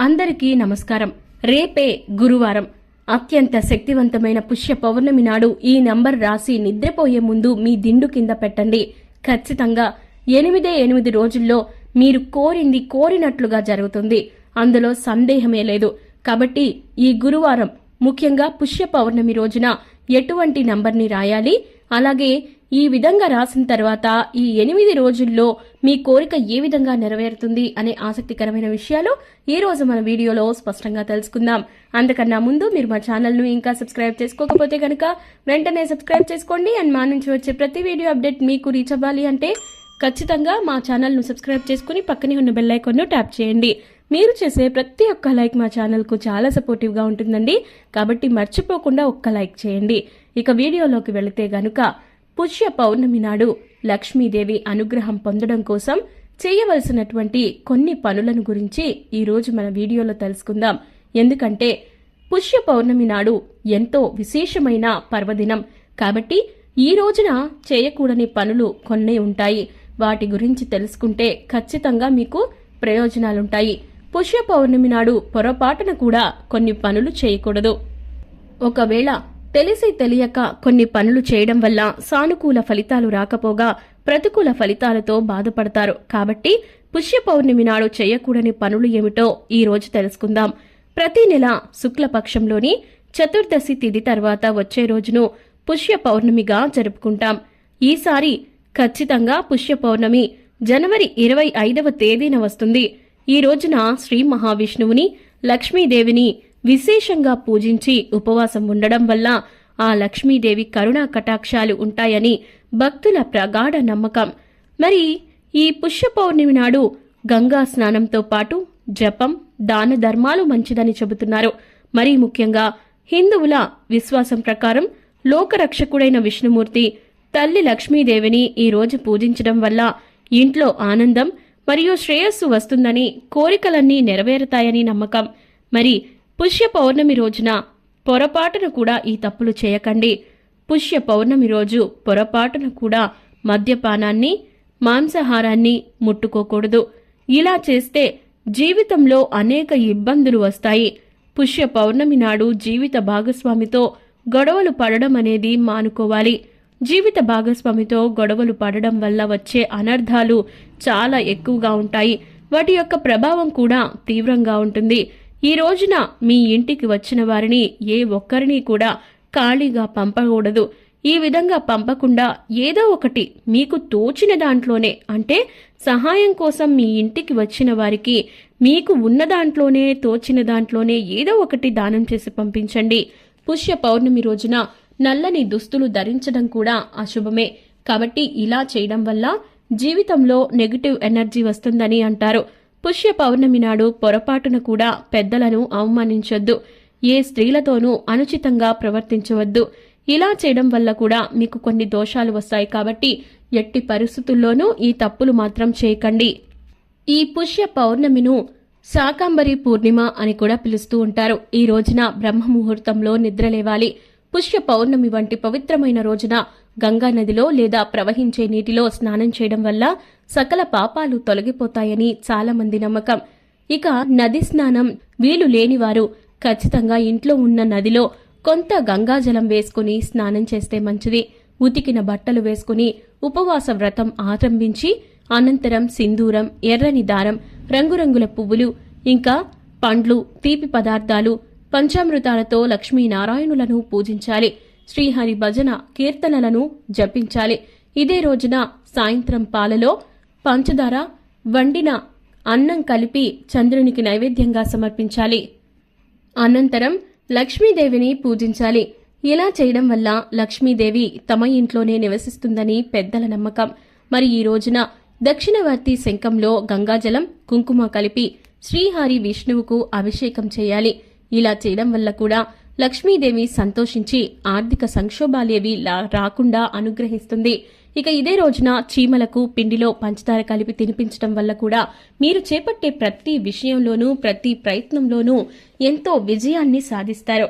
అందరికీ నమస్కారం. రేపే గురువారం. అత్యంత శక్తివంతమైన పుష్య పౌర్ణమి నాడు ఈ నంబర్ రాసి నిద్రపోయే ముందు మీ దిండు కింద పెట్టండి. ఖచ్చితంగా ఎనిమిదే ఎనిమిది రోజుల్లో మీరు కోరింది కోరినట్లుగా జరుగుతుంది. అందులో సందేహమే లేదు. కాబట్టి ఈ గురువారం ముఖ్యంగా పుష్య పౌర్ణమి రోజున ఎటువంటి నంబర్ని రాయాలి? అలాగే ఈ విధంగా రాసిన తర్వాత ఈ ఎనిమిది రోజుల్లో మీ కోరిక ఏ విధంగా నెరవేరుతుంది అనే ఆసక్తికరమైన విషయాలు ఈ రోజు మన వీడియోలో స్పష్టంగా తెలుసుకుందాం. అందుకన్నా ముందు మీరు మా ఛానల్ను ఇంకా సబ్స్క్రైబ్ చేసుకోకపోతే కనుక వెంటనే సబ్స్క్రైబ్ చేసుకోండి. అండ్ మా నుంచి వచ్చే ప్రతి వీడియో అప్డేట్ మీకు రీచ్ అవ్వాలి అంటే ఖచ్చితంగా మా ఛానల్ను సబ్స్క్రైబ్ చేసుకుని పక్కనే ఉన్న బెల్ ఐకాన్ను ట్యాప్ చేయండి. మీరు చేసే ప్రతి ఒక్క లైక్ మా ఛానల్కు చాలా సపోర్టివ్గా ఉంటుందండి. కాబట్టి మర్చిపోకుండా ఒక్క లైక్ చేయండి. ఇక వీడియోలోకి వెళితే గనుక పుష్య పౌర్ణమి నాడు లక్ష్మీదేవి అనుగ్రహం పొందడం కోసం చేయవలసినటువంటి కొన్ని పనులను గురించి ఈరోజు మన వీడియోలో తెలుసుకుందాం. ఎందుకంటే పుష్య పౌర్ణమి నాడు ఎంతో విశేషమైన పర్వదినం. కాబట్టి ఈ రోజున చేయకూడని పనులు కొన్ని ఉంటాయి. వాటి గురించి తెలుసుకుంటే ఖచ్చితంగా మీకు ప్రయోజనాలుంటాయి. పుష్య పౌర్ణమి నాడు పొరపాటున కూడా కొన్ని పనులు చేయకూడదు. ఒకవేళ తెలిసి తెలియక కొన్ని పనులు చేయడం వల్ల సానుకూల ఫలితాలు రాకపోగా ప్రతికూల ఫలితాలతో బాధపడతారు. కాబట్టి పుష్య పౌర్ణమి నాడు చేయకూడని పనులు ఏమిటో ఈ రోజు తెలుసుకుందాం. ప్రతి నెల శుక్లపక్షంలోని చతుర్దశి తిథి తర్వాత వచ్చే రోజును పుష్య పౌర్ణమిగా జరుపుకుంటాం. ఈసారి ఖచ్చితంగా పుష్య పౌర్ణమి జనవరి ఇరవై ఐదవ తేదీన వస్తుంది. ఈ రోజున శ్రీ మహావిష్ణువుని లక్ష్మీదేవిని విశేషంగా పూజించి ఉపవాసం ఉండడం వల్ల ఆ లక్ష్మీదేవి కరుణా కటాక్షాలు ఉంటాయని భక్తుల ప్రగాఢ నమ్మకం. మరి ఈ పుష్య పౌర్ణమి నాడు గంగా స్నానంతో పాటు జపం దాన ధర్మాలు మంచిదని చెబుతున్నారు. మరీ ముఖ్యంగా హిందువుల విశ్వాసం ప్రకారం లోకరక్షకుడైన విష్ణుమూర్తి తల్లి లక్ష్మీదేవిని ఈరోజు పూజించడం వల్ల ఇంట్లో ఆనందం మరియు శ్రేయస్సు వస్తుందని కోరికలన్నీ నెరవేరుతాయని నమ్మకం. మరి పుష్య పౌర్ణమి రోజున పొరపాటున కూడా ఈ తప్పులు చేయకండి. పుష్య పౌర్ణమి రోజు పొరపాటున కూడా మద్యపానాన్ని మాంసాహారాన్ని ముట్టుకోకూడదు. ఇలా చేస్తే జీవితంలో అనేక ఇబ్బందులు వస్తాయి. పుష్య పౌర్ణమి నాడు జీవిత భాగస్వామితో గొడవలు పడడం అనేది మానుకోవాలి. జీవిత భాగస్వామితో గొడవలు పడడం వల్ల వచ్చే అనర్థాలు చాలా ఎక్కువగా ఉంటాయి. వాటి యొక్క ప్రభావం కూడా తీవ్రంగా ఉంటుంది. ఈ రోజున మీ ఇంటికి వచ్చిన వారిని ఏ ఒక్కరిని కూడా ఖాళీగా పంపకూడదు. ఈ విధంగా పంపకుండా ఏదో ఒకటి మీకు తోచిన దాంట్లోనే అంటే సహాయం కోసం మీ ఇంటికి వచ్చిన వారికి మీకు ఉన్న దాంట్లోనే తోచిన దాంట్లోనే ఏదో ఒకటి దానం చేసి పంపించండి. పుష్య పౌర్ణమి రోజున నల్లని దుస్తులు ధరించడం కూడా అశుభమే. కాబట్టి ఇలా చేయడం వల్ల జీవితంలో నెగిటివ్ ఎనర్జీ వస్తుందని అంటారు. పుష్య పౌర్ణమి నాడు పొరపాటున కూడా పెద్దలను అవమానించొద్దు. ఏ స్త్రీలతోనూ అనుచితంగా ప్రవర్తించవద్దు. ఇలా చేయడం వల్ల కూడా మీకు కొన్ని దోషాలు వస్తాయి కాబట్టి ఎట్టి పరిస్థితుల్లోనూ ఈ తప్పులు మాత్రం చేయకండి. ఈ పుష్య పౌర్ణమిను శాకాంబరి పూర్ణిమ అని కూడా పిలుస్తూ ఉంటారు. ఈ రోజున బ్రహ్మ ముహూర్తంలో నిద్రలేవాలి పుష్య పౌర్ణమి వంటి పవిత్రమైన రోజున గంగా నదిలో లేదా ప్రవహించే నీటిలో స్నానం చేయడం వల్ల సకల పాపాలు తొలగిపోతాయని చాలామంది నమ్మకం. ఇక నది స్నానం వీలు లేనివారు ఖచ్చితంగా ఇంట్లో ఉన్న నదిలో కొంత గంగాజలం వేసుకుని స్నానం చేస్తే మంచిది. ఉతికిన బట్టలు వేసుకుని ఉపవాస వ్రతం ఆరంభించి అనంతరం సింధూరం ఎర్రని దారం రంగురంగుల పువ్వులు ఇంకా పండ్లు తీపి పదార్థాలు పంచామృతాలతో లక్ష్మీనారాయణులను పూజించాలి. శ్రీహరి భజన కీర్తనలను జపించాలి. ఇదే రోజున సాయంత్రం పాలలో పంచదార వండిన అన్నం కలిపి చంద్రునికి నైవేద్యంగా సమర్పించాలి. అనంతరం లక్ష్మీదేవిని పూజించాలి. ఇలా చేయడం వల్ల లక్ష్మీదేవి తమ ఇంట్లోనే నివసిస్తుందని పెద్దల నమ్మకం. మరి ఈ రోజున దక్షిణవర్తి శంఖంలో గంగాజలం కుంకుమ కలిపి శ్రీహరి విష్ణువుకు అభిషేకం చేయాలి. ఇలా చేయడం వల్ల కూడా లక్ష్మీదేవి సంతోషించి ఆర్థిక సంక్షోభాలేవి లా- రాకుండా అనుగ్రహిస్తుంది. ఇక ఇదే రోజున చీమలకు పిండిలో పంచదార కలిపి తినిపించడం వల్ల కూడా మీరు చేపట్టే ప్రతి విషయంలోనూ ప్రతి ప్రయత్నంలోనూ ఎంతో విజయాన్ని సాధిస్తారు.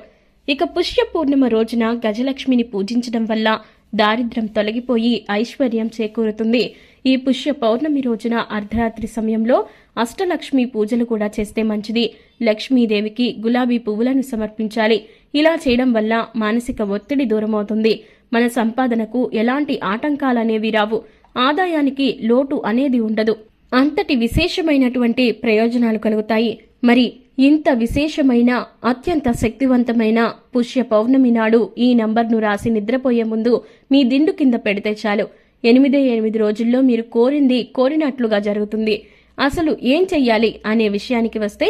ఇక పుష్య పూర్ణిమ రోజున గజలక్ష్మిని పూజించడం వల్ల దారిద్ర్యం తొలగిపోయి ఐశ్వర్యం చేకూరుతుంది. ఈ పుష్య పౌర్ణమి రోజున అర్ధరాత్రి సమయంలో అష్టలక్ష్మి పూజలు కూడా చేస్తే మంచిది. లక్ష్మీదేవికి గులాబీ పువ్వులను సమర్పించాలి. ఇలా చేయడం వల్ల మానసిక ఒత్తిడి దూరమవుతుంది. మన సంపాదనకు ఎలాంటి ఆటంకాలనేవి రావు. ఆదాయానికి లోటు అనేది ఉండదు. అంతటి విశేషమైనటువంటి ప్రయోజనాలు కలుగుతాయి. మరి ఇంత విశేషమైన అత్యంత శక్తివంతమైన పుష్య పౌర్ణమి నాడు ఈ నంబర్ను రాసి నిద్రపోయే ముందు మీ దిండు కింద పెడితే చాలు. ఎనిమిదే ఎనిమిది రోజుల్లో మీరు కోరింది కోరినట్లుగా జరుగుతుంది. అసలు ఏం చెయ్యాలి అనే విషయానికి వస్తే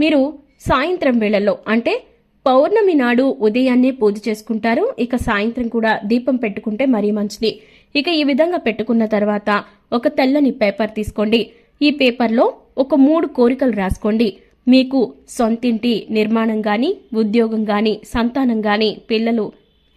మీరు సాయంత్రం వేళల్లో అంటే పౌర్ణమి నాడు ఉదయాన్నే పూజ చేసుకుంటారు. ఇక సాయంత్రం కూడా దీపం పెట్టుకుంటే మరీ మంచిది. ఇక ఈ విధంగా పెట్టుకున్న తర్వాత ఒక తెల్లని పేపర్ తీసుకోండి. ఈ పేపర్లో ఒక మూడు కోరికలు రాసుకోండి. మీకు సొంతింటి నిర్మాణం గాని ఉద్యోగం గాని సంతానం గాని పిల్లలు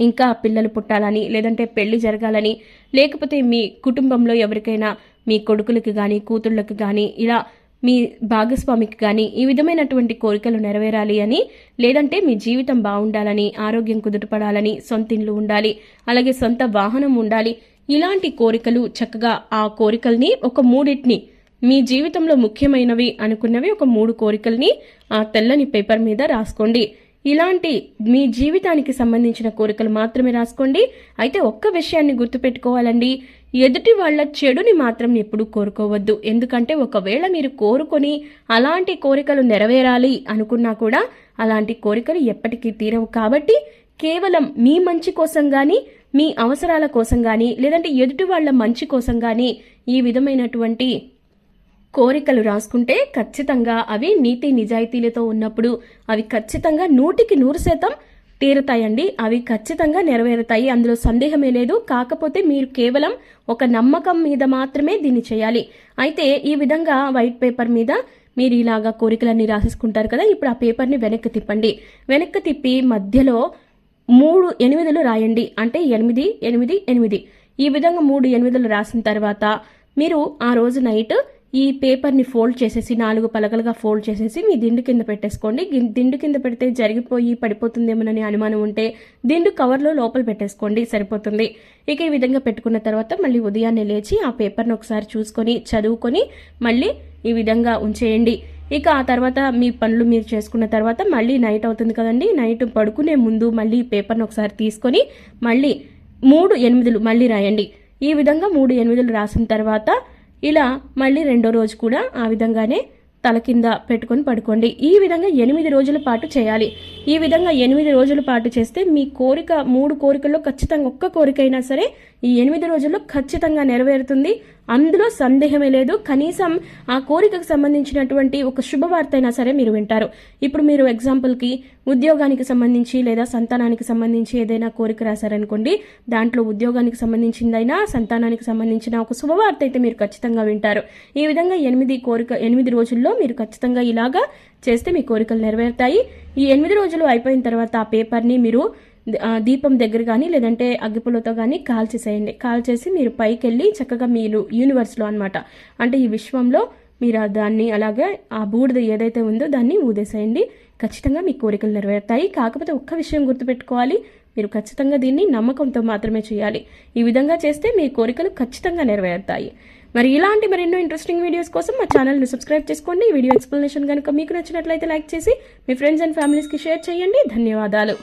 ఇంకా పిల్లలు పుట్టాలని లేదంటే పెళ్ళి జరగాలని లేకపోతే మీ కుటుంబంలో ఎవరికైనా మీ కొడుకులకి కానీ కూతుళ్ళకి కానీ ఇలా మీ భాగస్వామికి కానీ ఈ విధమైనటువంటి కోరికలు నెరవేరాలి అని లేదంటే మీ జీవితం బాగుండాలని ఆరోగ్యం కుదుటపడాలని సొంతిండ్లు ఉండాలి అలాగే సొంత వాహనం ఉండాలి ఇలాంటి కోరికలు చక్కగా ఆ కోరికల్ని ఒక మూడింటిని మీ జీవితంలో ముఖ్యమైనవి అనుకున్నవి ఒక మూడు కోరికల్ని ఆ తెల్లని పేపర్ మీద రాసుకోండి. ఇలాంటి మీ జీవితానికి సంబంధించిన కోరికలు మాత్రమే రాసుకోండి. అయితే ఒక్క విషయాన్ని గుర్తుపెట్టుకోవాలండి. ఎదుటి వాళ్ళ చెడుని మాత్రం ఎప్పుడూ కోరుకోవద్దు. ఎందుకంటే ఒకవేళ మీరు కోరుకొని అలాంటి కోరికలు నెరవేరాలి అనుకున్నా కూడా అలాంటి కోరికలు ఎప్పటికీ తీరవు. కాబట్టి కేవలం మీ మంచి కోసం కానీ మీ అవసరాల కోసం కానీ లేదంటే ఎదుటి వాళ్ళ మంచి కోసం కానీ ఈ విధమైనటువంటి కోరికలు రాసుకుంటే ఖచ్చితంగా అవి నీతి నిజాయితీలతో ఉన్నప్పుడు అవి ఖచ్చితంగా నూటికి నూరు శాతం తీరుతాయండి. అవి ఖచ్చితంగా నెరవేరుతాయి. అందులో సందేహమే లేదు. కాకపోతే మీరు కేవలం ఒక నమ్మకం మీద మాత్రమే దీన్ని చేయాలి. అయితే ఈ విధంగా వైట్ పేపర్ మీద మీరు ఇలాగా కోరికలన్నీ రాసేసుకుంటారు కదా ఇప్పుడు ఆ పేపర్ని వెనక్కి తిప్పండి. వెనక్కి తిప్పి మధ్యలో మూడు ఎనిమిదిలు రాయండి. అంటే ఎనిమిది ఎనిమిది ఎనిమిది. ఈ విధంగా మూడు ఎనిమిదిలు రాసిన తర్వాత మీరు ఆ రోజు నైట్ ఈ పేపర్ని ఫోల్డ్ చేసేసి నాలుగు పలకలుగా ఫోల్డ్ చేసేసి మీ దిండు కింద పెట్టేసుకోండి. దిండు కింద పెడితే జరిగిపోయి పడిపోతుందేమోనని అనుమానం ఉంటే దిండు కవర్లో లోపల పెట్టేసుకోండి సరిపోతుంది. ఇక ఈ విధంగా పెట్టుకున్న తర్వాత మళ్ళీ ఉదయాన్నే లేచి ఆ పేపర్ని ఒకసారి చూసుకొని చదువుకొని మళ్ళీ ఈ విధంగా ఉంచేయండి. ఇక ఆ తర్వాత మీ పనులు మీరు చేసుకున్న తర్వాత మళ్ళీ నైట్ అవుతుంది కదండి. నైట్ పడుకునే ముందు మళ్ళీ పేపర్ను పేపర్ని ఒకసారి తీసుకొని మళ్ళీ మూడు ఎనిమిదిలు మళ్ళీ రాయండి. ఈ విధంగా మూడు ఎనిమిదిలు రాసిన తర్వాత ఇలా మళ్ళీ రెండో రోజు కూడా ఆ విధంగానే తల కింద పెట్టుకొని పడుకోండి. ఈ విధంగా ఎనిమిది రోజుల పాటు చేయాలి. ఈ విధంగా ఎనిమిది రోజుల పాటు చేస్తే మీ కోరిక మూడు కోరికల్లో ఖచ్చితంగా ఒక్క కోరిక అయినా సరే ఈ ఎనిమిది రోజుల్లో ఖచ్చితంగా నెరవేరుతుంది. అందులో సందేహమే లేదు. కనీసం ఆ కోరికకు సంబంధించినటువంటి ఒక శుభవార్త అయినా సరే మీరు వింటారు. ఇప్పుడు మీరు ఎగ్జాంపుల్కి ఉద్యోగానికి సంబంధించి లేదా సంతానానికి సంబంధించి ఏదైనా కోరిక రాశారనుకోండి దాంట్లో ఉద్యోగానికి సంబంధించిందైనా సంతానానికి సంబంధించిన ఒక శుభవార్త అయితే మీరు ఖచ్చితంగా వింటారు. ఈ విధంగా ఎనిమిది కోరిక ఎనిమిది రోజుల్లో మీరు ఖచ్చితంగా ఇలాగా చేస్తే మీ కోరికలు నెరవేరుతాయి. ఈ ఎనిమిది రోజులు అయిపోయిన తర్వాత ఆ పేపర్ని మీరు దీపం దగ్గర కానీ లేదంటే అగ్గిపుల్లతో కానీ కాల్చేసేయండి. కాల్చేసి మీరు పైకి వెళ్ళి చక్కగా మీరు యూనివర్స్లో అనమాట అంటే ఈ విశ్వంలో మీరు ఆ దాన్ని అలాగే ఆ బూడిద ఏదైతే ఉందో దాన్ని ఊదేసేయండి. ఖచ్చితంగా మీ కోరికలు నెరవేరుతాయి. కాకపోతే ఒక్క విషయం గుర్తుపెట్టుకోవాలి. మీరు ఖచ్చితంగా దీన్ని నమ్మకంతో మాత్రమే చేయాలి. ఈ విధంగా చేస్తే మీ కోరికలు ఖచ్చితంగా నెరవేరుతాయి. మరి ఇలాంటి మరెన్నో ఇంట్రెస్టింగ్ వీడియోస్ కోసం మా ఛానల్ను సబ్స్క్రైబ్ చేసుకోండి. ఈ వీడియో ఎక్స్ప్లెనేషన్ కనుక మీకు నచ్చినట్లయితే లైక్ చేసి మీ ఫ్రెండ్స్ అండ్ ఫ్యామిలీస్కి షేర్ చేయండి. ధన్యవాదాలు.